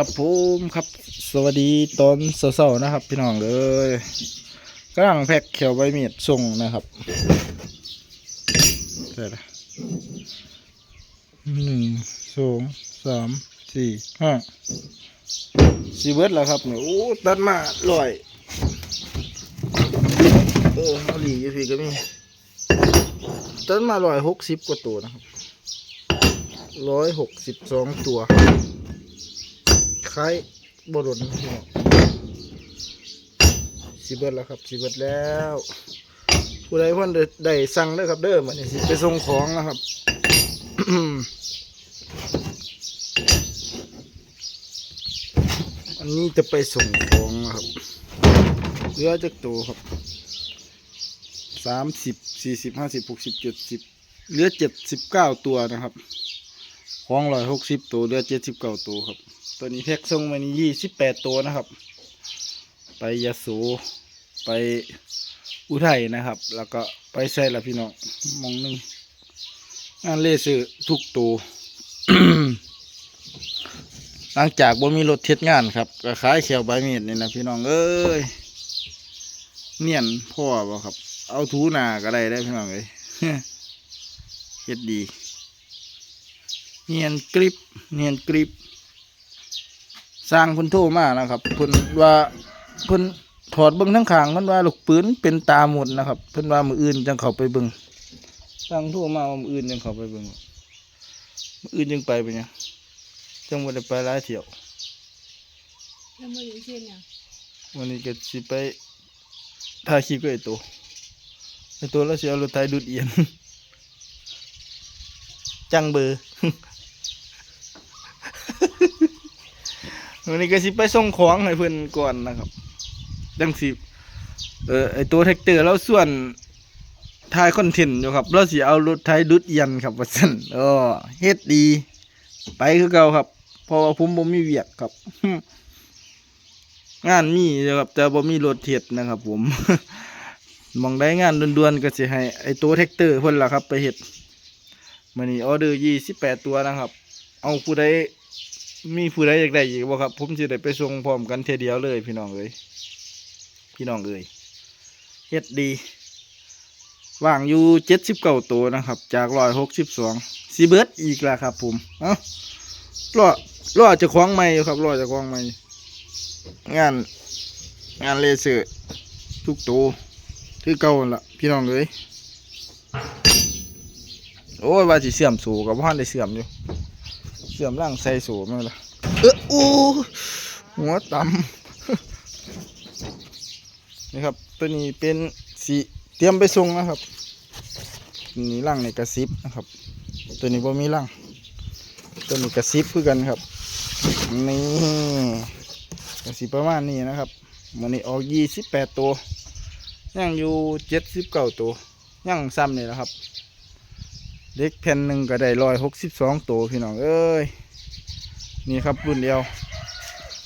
ครับผมครับ สวัสดีตอนเช้านะครับ พี่น้องเลยกำลังแพ็กเขียวใบมีดส่งนะครับเสร็จแล้วหนึ่งสองสามสี่ห้าสี่เบิร์ดแล้วครับเนี่ยโอ้ตัดมาลอยเออเอาหลีอยู่พี่ก็มีตัดมาลอยหกสิบกว่าตัวนะครับร้อยหกสิบสองตัว คล้ายบรนพี่น้อสิเบิดแล้วครับสิเบิดแล้วผู้ใดพิ่นได้สั่งเด้อครับเด้อมันนี่สิไปส่งของนะครับอันนี้จะไปส่งของนะครับเหลือจากตัวครับสามสิบสี่สิบห้าสิบหกสิบเจ็ดสิบเหลือเจ็ดสิบเก้าตัวนะครับของร้อยหกสิบตัวเหลือเจ็ดสิบเก้าตัวครับ ตัวนี้แพ็กส่งมานี่ยี่สิบแปดตัวนะครับ ไปยะโสไปอุทัยนะครับ แล้วก็ไปใส่ละพี่น้องมองหนึงงานเลซื้อทุกตัวหลังจากบ่มีรถเท็ดงานครับก็ขายเขียวใบมีดนี่นะพี่น้องเอ้ยเนียนพ่อบ่ครับ เอาถูนาก็ได้ได้พี่น้องเอ้ยเฮ็ดดี เนียนกริบเนียนกริบ สร้างเพิ่นโทรมานะครับเพิ่นว่าเพิ่นถอดเบิ่งทั้งข้างเพิ่นว่าลูกปืนเป็นตาหมดนะครับเพิ่นว่ามืออื่นจังเข้าไปเบิ่งสร้างโทรมาว่ามืออื่นจังเข้าไปเบิ่งมืออื่นจังไปไปเนี่ยจังบ่ได้ไปหลายเที่ยวแล้วมืออยู่เช่นยังวันนี้ก็สิไปถ่ายคลิปกับไอ้ตัวไอ้ตัวแล้วสิเอารถไถดูดเอียน จังเบอร์ วันนี้ก็สิไปส่งของให้เพื่อนก่อนนะครับดังสิเออไอตัวแท็กเตอร์เราส่วนถ่ายคอนเทนต์อยู่ครับเราสิเอารถไถดุดเอียนครับว่าซั่นเออเฮ็ดดี ไปคือเก่าครับเพราะว่าผมบ่มีเวียกครับ งานมีอยู่ครับ แต่บ่มีรถเฮ็ดนะครับ ผมมองได้งานด่วนๆก็สิให้ไอตัวแท็กเตอร์เพิ่นล่ะครับ ไปเฮ็ดมื้อนี้ออเดอร์28ตัวนะครับ เอาผู้ใด มีผู้ใดอยากได้อีกบ่ครับ ผมสิได้ไปส่งพร้อมกันเทเดียวเลย พี่น้องเอ้ยพี่น้องเอ้ยเฮ็ดดีว่างอยู่79ตัวนะครับ จาก162สิบสองซีเบิร์ดอีกแล้วครับ ผมเอ้ารอรอจะคล้องใหม่ครับรอจะคล้องใหม่งานงานเลเซอร์ทุกตัวคือเก่าหั่นละพี่น้องเลยโอ้ยว่าสิเสื่อมสูกับพ่านได้เสื่อมอยู่ เสื่อมร่างใส่สูไม่ละเออโอ้หัวต่ำนี่ครับ ตัวนี้เป็นสีเตรียมไปส่งนะครับนี้ร่างในกระซิบนะครับ ตัวนี้บ่มีร่างตัวนี้กระซิบคือกันครับนี่ก็สิบประมาณนี้นะครับมันนี้ออกยี่สิบแปดตัว ยังอยู่เจ็ดสิบเก้าตัว ยังซ้ำนี่แหละครับ เล็กแผ่นหนึ่งก็ได้ร้อยหกสิบสองตัวพี่น้องเอ้ยนี่ครับรุ่นเดียว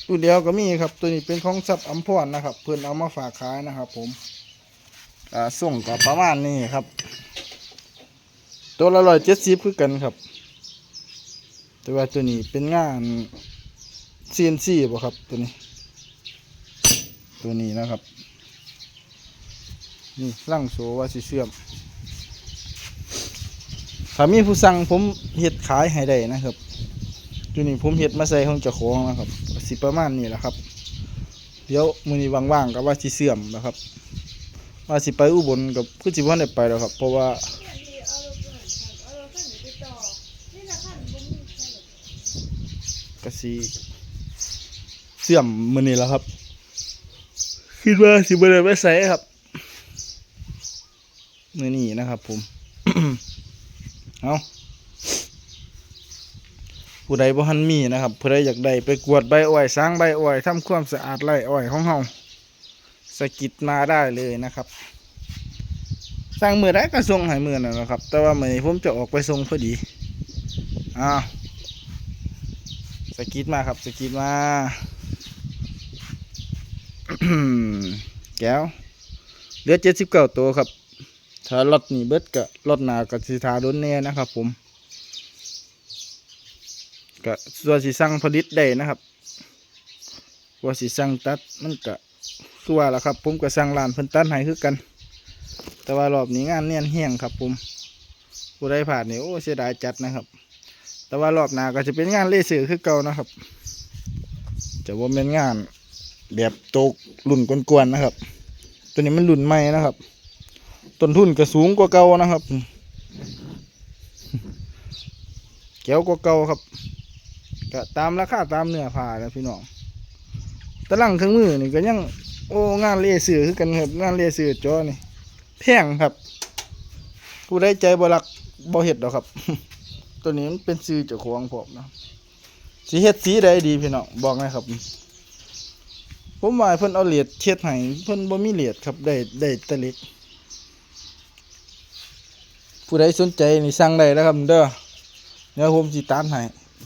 รุ่นเดียวก็มีครับ ตัวนี้เป็นของซับอัมพรนะครับ เพื่อนเอามาฝากขายนะครับ ผมอ่าส่งกับประมาณนี้ครับ ตัวละร้อยเจ็ดสิบคือกันครับ แต่ว่าตัวนี้เป็นงาน CNC บ่ครับตัวนี้ ตัวนี้นะครับ นี่ร่างโซว่าสิเสื่อม ถ้ามีผู้สั่งผมเฮ็ดขายให้ได้นะครับตัวนี้ผมเฮ็ดมาใส่ของเจ้าของนะครับสิประมาณนี้แหละครับ เดี๋ยวมือนี้ว่างๆก็ว่าสิเสื่อมนะครับ ว่าสิไปอุบลกับคือสิบ่ทันได้ไปแล้วครับ เพราะว่าก็สิเสื่อมมือนี้แล้วครับคิดว่าสิบเลยไปใส่ครับมือนี้นะครับ ผม เอาผู้ใดบ่ทันมีนะครับผู้ใดอยากได้ไปกวดใบอ้อยสร้างใบอ้อยทำความสะอาดไร่อ้อยของเฮาสะกิดมาได้เลยนะครับ สร้างมือได้ก็ส่งให้มือนั่นะครับ แต่ว่ามือผมจะออกไปส่งพอดีอ้าวสกิดมาครับสกิดมาแก้วเหลือเจ็ดสิบเก้าตัวครับ ถ้ารถนี่เบิดกับรถหนากับสิทาโดนแน่นะครับ ผมก็ส่วนสีสั่งผลิตได้นะครับ ว่าสิสั่งตัดมันก็คือว่าล่ะครับ ผมก็สั่งร้านเพิ่นตัดให้คือกัน แต่ว่ารอบนี้งานเนียนเฮี้ยงครับ ผมผู้ใดผ่านนี่โอ้เสียดายจัดนะครับ แต่ว่ารอบหน้าก็จะเป็นงานเลเซอร์คือเก่านะครับ จะว่าเป็นงานแบบโตกรุ่นกวนๆนะครับ ตัวนี้มันรุ่นใหม่นะครับ ต้นทุนก็สูงกว่าเก่านะครับเกี่ยวกว่าเก่าครับก็ตามราคาตามเนื้อผ้าแล้วพี่น้องตะลังเครื่องมือนี่ก็ยัง โอ้งานเลเซอคือกันครับงานเลเซอจอนี่แพงครับผู้ใดใจบรักบ่เฮ็ดดอกครับ ตัวนี้มันเป็นซื้อเจ้าของผมนะสีเฮ็ดสีใดดีพี่น้องบอกหนะครับ ผมว่าให้เพิ่นเอาเหรียญเทียดให้เพิ่นบ่มีเหรียญครับได้ได้ต่เล็ก ผู้ใดสนใจนี่สั่งได้แล้วครับเด้อเดี๋ยวผมสิตามให้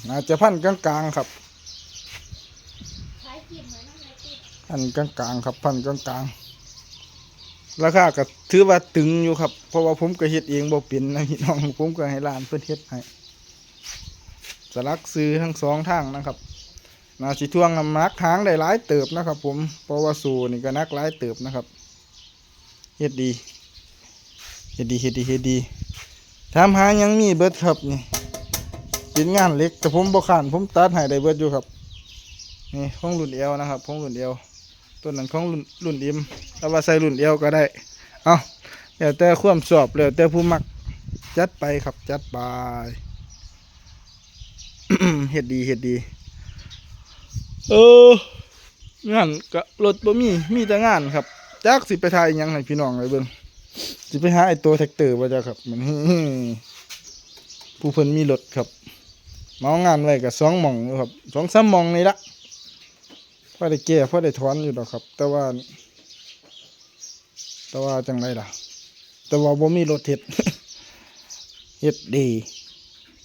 น่าจะพันกลางๆครับขายกินเหมือนน้ำลายติดพันกลางๆครับพันกลางๆราคาก็ถือว่าตึงอยู่ครับ เพราะว่าผมก็เฮ็ดเองบ่เป็นนะพี่น้องผมก็ให้ร้านเพิ่นเฮ็ดให้สลักซื้อทั้งสองทางนะครับนาสิท่วงน้ำนักหางได้หลายเติบนะครับ ผมเพราะว่าสูนี่ก็นักหลายเติบนะครับเฮ็ดดีเฮ็ดดีเฮ็ดดีเฮ็ดดี ถามหายังมีเบิดครับนี่เป็นงานเล็กแต่ผมบ่ขานผมตัดให้ได้เบิดอยู่ครับนี่ของรุ่นเอวนะครับของรุ่นเอวตัวนั้นของรุ่นรุ่นอิมแต่ว่าใส่รุ่นเอวก็ได้เอาแล้วแต่ความสอบแล้วแต่ผู้มักจัดไปครับจัดไปเฮ็ดดีเฮ็ดดี เอองานก็รถบ่มีมีแต่งานครับจักสิไปทายยังให้พี่น้องเลยเบิ่ง สิไปหาไอตัวแท็กเตอร์บ่จ้ะครับมันผู้เพิ่นมีรถครับเมางานไว้ก็สองมองครับสองสามมองนี่ละพอได้แก้พอได้ถอนอยู่ดอกครับ แต่ว่า แต่ว่าจังไรล่ะ แต่ว่าบ่มีรถเฮ็ดเฮ็ดดี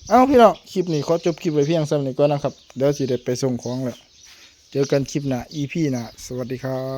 เอาพี่น้องคลิปนี้ขอจบคลิปไว้เพียงส่ำนี้ก่อนนะครับ เดี๋ยวสิได้ไปส่งของแล้ว เจอกันคลิปหน้า EP หน้าสวัสดีครับ